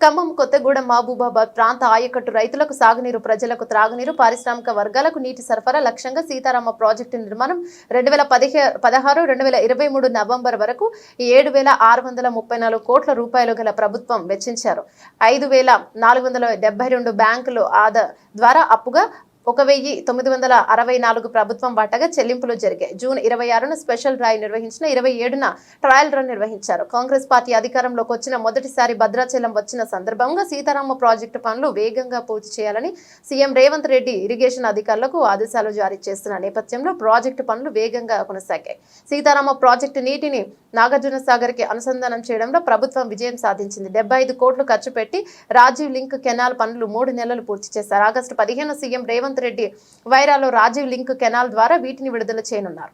ఖమ్మం కొత్తగూడెం మహబూబాబాద్ ప్రాంత ఆయకట్టు రైతులకు సాగునీరు ప్రజలకు త్రాగునీరు పారిశ్రామిక వర్గాలకు నీటి సరఫరా లక్ష్యంగా సీతారామ ప్రాజెక్టు నిర్మాణం రెండు వేల పదిహే పదహారు రెండు వేల ఇరవై మూడు నవంబర్ వరకు ఏడు వేల ఆరు వందల ముప్పై నాలుగు కోట్ల రూపాయలు గల ప్రభుత్వం వెచ్చించారు. ఐదు వేల నాలుగు వందల డెబ్బై రెండు బ్యాంకులు ఆదా ద్వారా అప్పుగా ఒక వెయ్యి తొమ్మిది వందల అరవై నాలుగు ప్రభుత్వం వాటాగా చెల్లింపులు జరిగాయి. జూన్ ఇరవై ఆరున స్పెషల్ డ్రైవ్ నిర్వహించిన ఇరవై ఏడున ట్రయల్ రన్ నిర్వహించారు. కాంగ్రెస్ పార్టీ అధికారంలోకి వచ్చిన మొదటిసారి భద్రాచలం వచ్చిన సందర్భంగా సీతారామ ప్రాజెక్టు పనులు వేగంగా పూర్తి చేయాలని సీఎం రేవంత్ రెడ్డి ఇరిగేషన్ అధికారులకు ఆదేశాలు జారీ చేస్తున్న నేపథ్యంలో ప్రాజెక్టు పనులు వేగంగా కొనసాగాయి. సీతారామ ప్రాజెక్టు నీటిని నాగార్జున సాగర్కి అనుసంధానం చేయడంలో ప్రభుత్వం విజయం సాధించింది. డెబ్బై ఐదు కోట్లు ఖర్చు పెట్టి రాజీవ్ లింక్ కెనాల్ పనులు మూడు నెలలు పూర్తి చేశారు. ఆగస్టు పదిహేను సీఎం రేవంత్ రెడ్డి వైరాలో రాజీవ్ లింక్ కెనాల్ ద్వారా వీటిని విడుదల చేయనున్నారు.